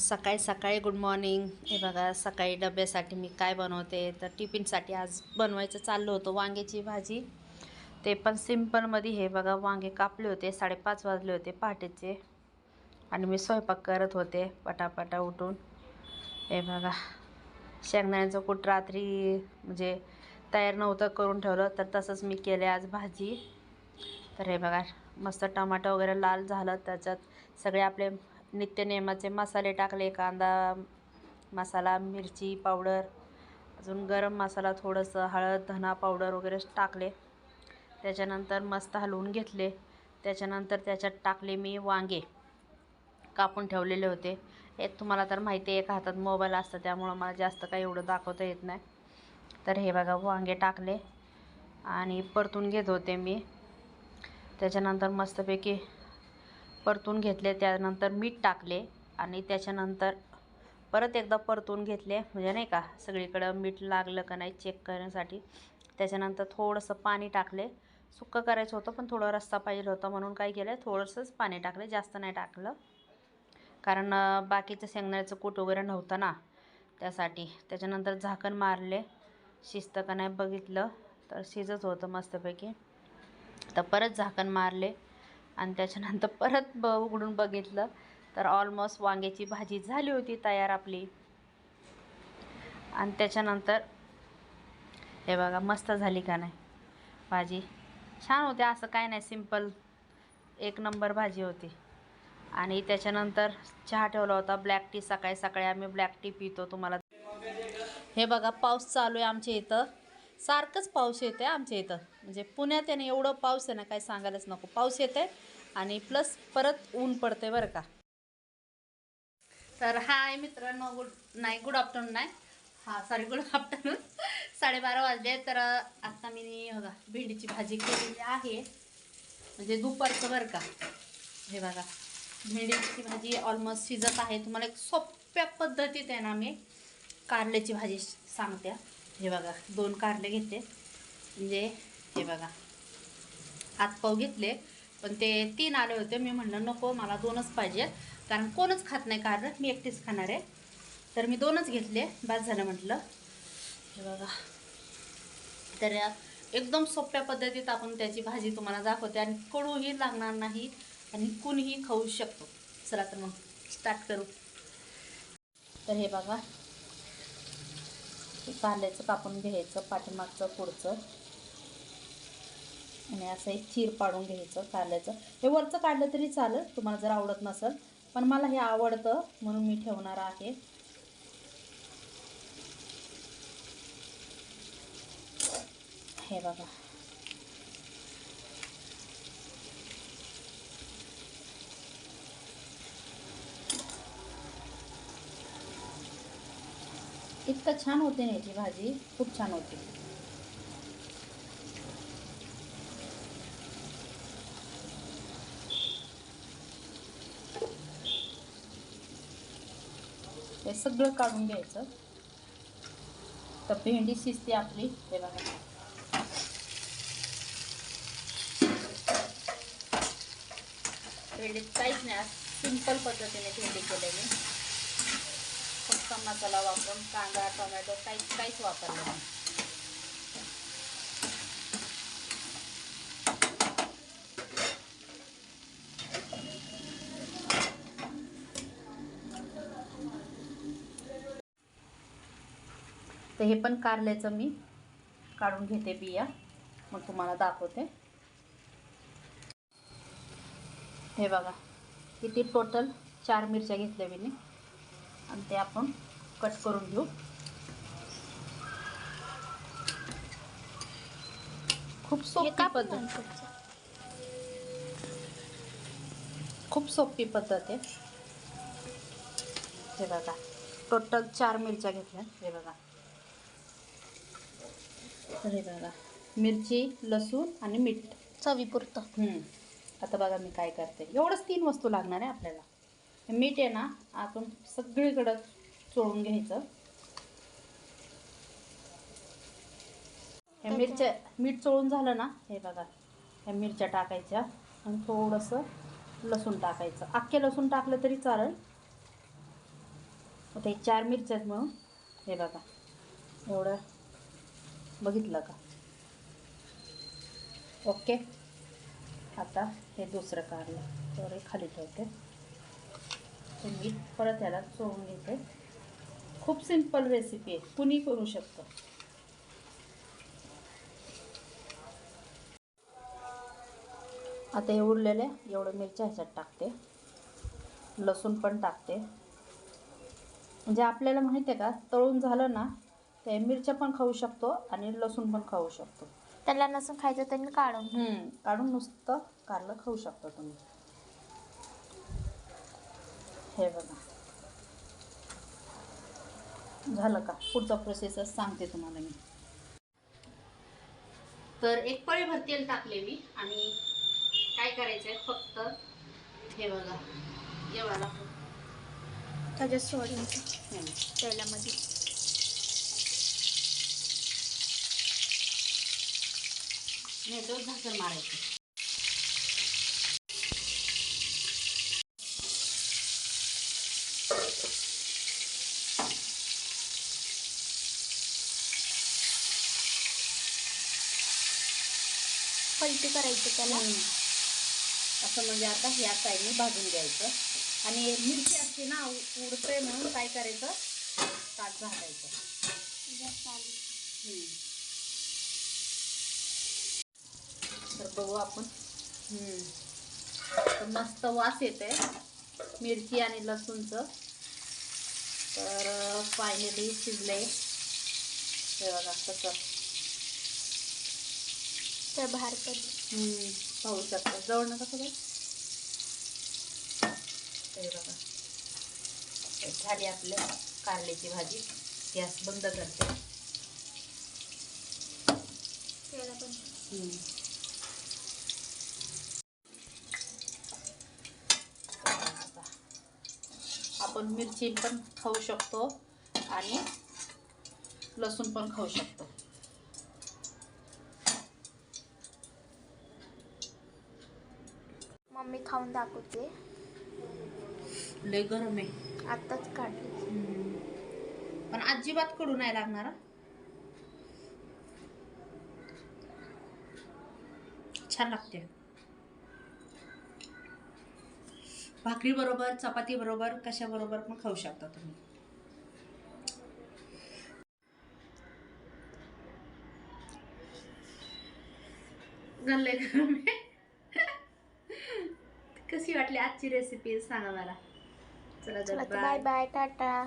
सकाळी सकाळी good morning हे बघा सकाळी डब्यासाठी मी काय बनवते? तर टिफिनसाठी आज बनवायचं चाललं होतं वांग्याची भाजी. ते पण सिम्पलमध्ये हे बघा वांगे कापले होते साडेपाच वाजले होते पहाटेचे. आणि मी स्वयंपाक करत होते पटापटा उठून. हे बघा शेंगदाण्याचं कूट रात्री म्हणजे तयार नव्हतं करून ठेवलं तर तसंच मी केले आज भाजी. तर हे बघा मस्त टमाटर वगैरे लाल झालं त्याच्यात सगळे आपले नित्यनेमाचे मसाले टाकले कांदा मसाला मिरची पावडर अजून गरम मसाला थोडंसं हळद धना पावडर वगैरे टाकले. त्याच्यानंतर मस्त हलवून घेतले. त्याच्यानंतर त्याच्यात टाकले मी वांगे. कापून ठेवलेले होते. हे तुम्हाला तर माहिती आहे एका हातात मोबाईल असतं त्यामुळं मला जास्त काही एवढं दाखवता येत नाही. तर हे बघा वांगे टाकले आणि परतून घेत होते मी. त्याच्यानंतर मस्तपैकी परतून घेतले त्यानंतर मीठ टाकले आणि त्याच्यानंतर परत एकदा परतून घेतले म्हणजे नाही का सगळीकडं मीठ लागलं का नाही चेक करण्यासाठी. त्याच्यानंतर थोडंसं पाणी टाकले. सुक्कं करायचं होतं पण थोडं रस्सा पाहिजे होता म्हणून काय केलं थोडंसंच पाणी टाकले जास्त नाही टाकलं. कारण बाकीचं शेंगदाण्याचं कूट वगैरे नव्हतं ना त्यासाठी. त्याच्यानंतर झाकण मारले. शिजतं का नाही बघितलं तर शिजत होतं मस्तपैकी. तर परत झाकण मारले. आणि त्याच्यानंतर परत ब उघडून बघितलं तर ऑलमोस्ट वांग्याची भाजी झाली होती तयार आपली. आणि त्याच्यानंतर हे बघा मस्त झाली का नाही भाजी. छान होती असं काय नाही सिंपल एक नंबर भाजी होती. आणि त्याच्यानंतर चहा ठेवला होता ब्लॅक टी सकाळी सकाळी आम्ही ब्लॅक टी पितो तुम्हाला. हे बघा पाऊस चालू आहे आमच्या इथं. सारखंच पाऊस येते आमच्या इथं. म्हणजे पुण्यात आहे ना एवढं पाऊस आहे ना काय सांगायलाच नको. पाऊस येते आणि प्लस परत ऊन पडते बरं का. तर हाय मित्रांनो गुड नाही गुड आफ्टरनून नाही हां सॉरी गुड आफ्टरनून साडेबारा वाजले तर आत्ता मी बघा भेंडीची भाजी केलेली आहे. म्हणजे दुपारचं बरं का. हे बघा भेंडीची भाजी ऑलमोस्ट शिजत आहे. तुम्हाला एक सोप्या पद्धतीत आहे ना मी कारल्याची भाजी सांगते. हे बघा दोन कारले घेतले. म्हणजे हे बघा हातपाव घेतले. पण ते तीन आले होते. मी म्हणलं नको मला दोनच पाहिजे. कारण कोणच खात नाही कारलं. मी एकटीच खाणार आहे. तर मी दोनच घेतले. बाद झालं म्हटलं. हे बघा. तर एकदम सोप्या पद्धतीत आपण त्याची भाजी तुम्हाला दाखवते. आणि कडूही लागणार नाही आणि कुणीही खाऊ शकतो. चला तर मग स्टार्ट करू. तर हे बघा. कांद्याचं कापून घ्यायचं पाठीमागचं पुढचं. आणि असं एक चीर पाडून घ्यायचं कांद्याचं. हे वरचं काढलं तरी चालेल तुम्हाला जर आवडत नसेल. पण मला हे आवडतं म्हणून मी ठेवणार आहे. हे बघा. इतकं छान होते ना याची भाजी. खूप छान होते. हे सगळं काढून घ्यायचं. तर भेंडी शिजते आपली. हे बघा. भेंडीत काहीच नाही. सिंपल पद्धतीने भेंडी केलेली. मसाला वापरून कांदा टोमॅटो काहीच काहीच वापरलं नाही. तर हे पण कारल्याचं मी काढून घेते बिया. मग तुम्हाला दाखवते. हे बघा किती टोटल चार मिरच्या घेतल्या मी आणि ते आपण कट करून घेऊ. खूप सोपी पद्धत. खूप सोपी पद्धत आहे. हे बघा. टोटल चार मिरच्या घेतल्या. हे बघा. हे बघा. मिरची लसूण आणि मीठ. चवीपुरतं. हम्म. आता बघा मी काय करते. एवढंच तीन वस्तू लागणार आहे आपल्याला. हे मीठ आहे ना आपण सगळीकडं चोळून घ्यायचं. ह्या मिरच्या मीठ चोळून झालं ना हे बघा. ह्या मिरच्या टाकायच्या आणि थोडंसं लसूण टाकायचं. अख्खे लसूण टाकलं तरी चालेल. आता हे चार मिरच्या आहेत म्हणून हे बघा. एवढं बघितलं का? ओके. आता हे दुसरं काढलं. तर खाली ठेवते. ते मीठ परत याला चोळून घेते. खूप सिंपल रेसिपी आहे. कुणी करू शकतं? आता हे उरलेले एवढं मिरच्या ह्याच्यात टाकते. लसूण पण टाकते. म्हणजे आपल्याला माहिती आहे का तळून झालं ना ते मिरच्या पण खाऊ शकतो आणि लसूण पण खाऊ शकतो. त्याला नसून खायचं त्यांनी काढून हम्म, काढून नुसतं कारलं खाऊ शकता तुम्ही. हे बघा. झालं का? पुढचा प्रोसेसच सांगते तुम्हाला मी. तर एक पळीभर तेल टाकले मी आणि काय करायचंय फक्त हे बघा. एवढा त्याच्यात सोडून हम्म. तेलामध्ये. नाही तो झाकण मारायचं. पलटी करायचं त्याला. असं म्हणजे आता ह्या साईडने भाजून घ्यायचं. आणि मिरची असते ना उडते म्हणून काय करायचं? ताट घालायचं तर बघू आपण. हम्म. तर मस्त वास येते मिरची आणि लसूणचं. तर फायनली शिजले हे बघा कसं. तर बाहेर हम्म, पाहू शकता. जवळ नका सगळं बघा. झाली आपल्या कारल्याची भाजी. गॅस बंद करते. पण. आपण मिरची पण खाऊ शकतो आणि लसूण पण खाऊ शकतो. मम्मी खाऊन दाखवते. लय गरम आहे. आत्ताच काढली. पण अजिबात कडू नाही लागणार. छान लागते. भाकरी बरोबर चपाती बरोबर कशा बरोबर पण खाऊ शकता तुम्ही. झालंय गरम आहे. कशी वाटली आजची रेसिपी सांगा मला. चला बाय बाय टाटा.